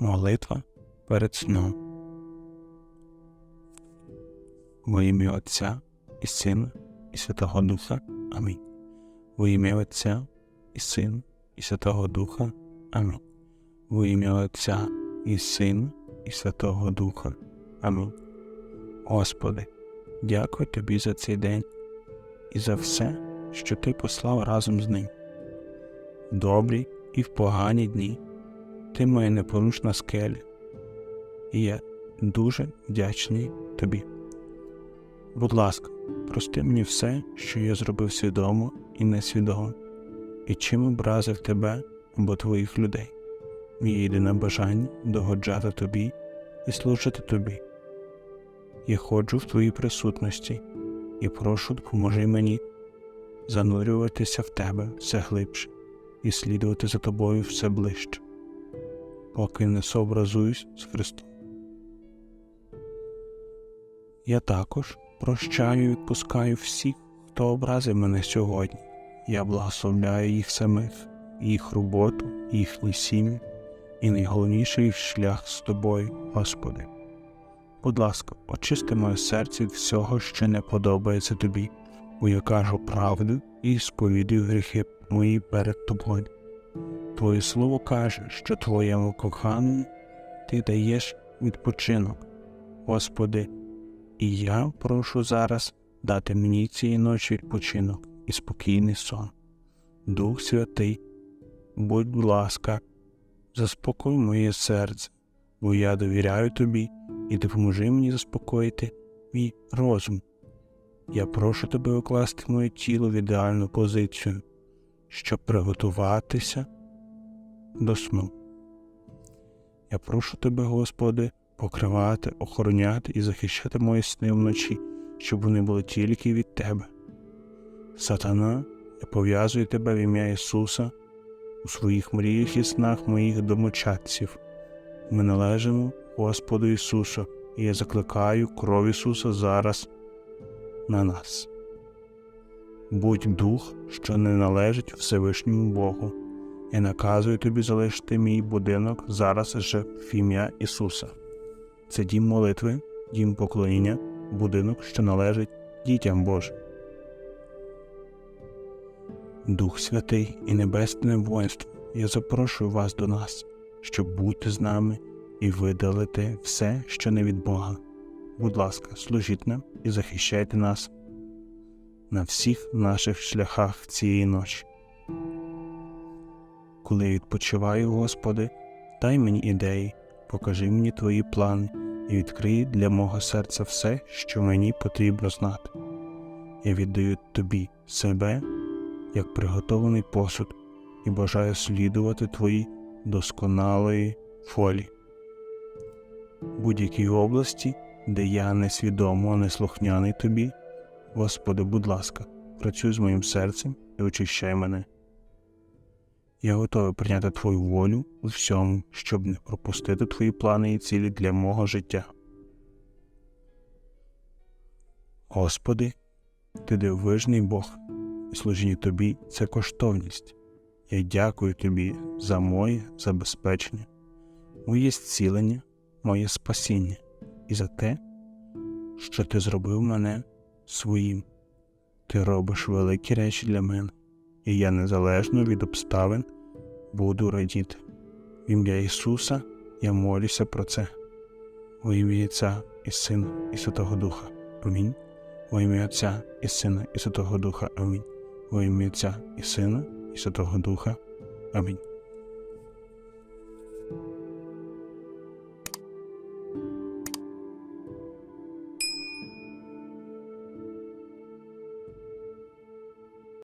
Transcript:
Молитва перед сном. Во ім'я Отця і Сина, і Святого Духа. Амінь. Во ім'я Отця і Сина, і Святого Духа. Амінь. Во ім'я Отця і Сина, і Святого Духа. Амінь. Господи, дякую Тобі за цей день і за все, що Ти послав разом з ним. Добрі і в погані дні. Ти моя непорушна скеля, і я дуже вдячний тобі. Будь ласка, прости мені все, що я зробив свідомо і несвідомо, і чим образив тебе або твоїх людей. Моє єдине бажання догоджати тобі і служити тобі. Я ходжу в твоїй присутності і прошу, допоможи мені занурюватися в тебе все глибше і слідувати за тобою все ближче поки не сообразуюсь з Христом. Я також прощаю і відпускаю всіх, хто образив мене сьогодні. Я благословляю їх самих, їх роботу, їхні сім'ї і найголовніший їх шлях з тобою, Господи. Будь ласка, очисти моє серце від всього, що не подобається тобі, бо я кажу правду і сповідую гріхи мої перед тобою. Твоє слово каже, що твоєму коханому ти даєш відпочинок, Господи, і я прошу зараз дати мені цієї ночі відпочинок і спокійний сон. Дух Святий, будь ласка, заспокой моє серце, бо я довіряю тобі і допоможи мені заспокоїти мій розум. Я прошу тебе укласти моє тіло в ідеальну позицію, щоб приготуватися до сну. Я прошу тебе, Господи, покривати, охороняти і захищати мої сни вночі, щоб вони були тільки від Тебе. Сатана, я пов'язую тебе в ім'я Ісуса у своїх мріях і снах моїх домочадців. Ми належимо Господу Ісусу, і я закликаю кров Ісуса зараз на нас. Будь дух, що не належить Всевишньому Богу. Я наказую тобі залишити мій будинок зараз же в ім'я Ісуса. Це дім молитви, дім поклоніння, будинок, що належить дітям Божим. Дух Святий і Небесне воїнство, я запрошую вас до нас, щоб бути з нами і видалити все, що не від Бога. Будь ласка, служіть нам і захищайте нас на всіх наших шляхах цієї ночі коли відпочиваю, Господи, дай мені ідеї, покажи мені Твої плани і відкрий для мого серця все, що мені потрібно знати. Я віддаю Тобі себе як приготований посуд і бажаю слідувати Твоїй досконалої фолі. Будь-якій області, де я несвідомо, неслухняний Тобі, Господи, будь ласка, працюй з моїм серцем і очищай мене. Я готовий прийняти Твою волю у всьому, щоб не пропустити Твої плани і цілі для мого життя. Господи, Ти дивовижний Бог, і служіння Тобі це коштовність. Я дякую Тобі за моє забезпечення, моє зцілення, моє спасіння і за те, що Ти зробив мене своїм. Ти робиш великі речі для мене і я незалежно від обставин буду радіти. В ім'я Ісуса я молюся про це. Во ім'я Отця і Сина, і Святого Духа. Амінь. Во ім'я Отця і Сина, і Святого Духа. Амінь. Во ім'я Отця і Сина, і Святого Духа. Амінь.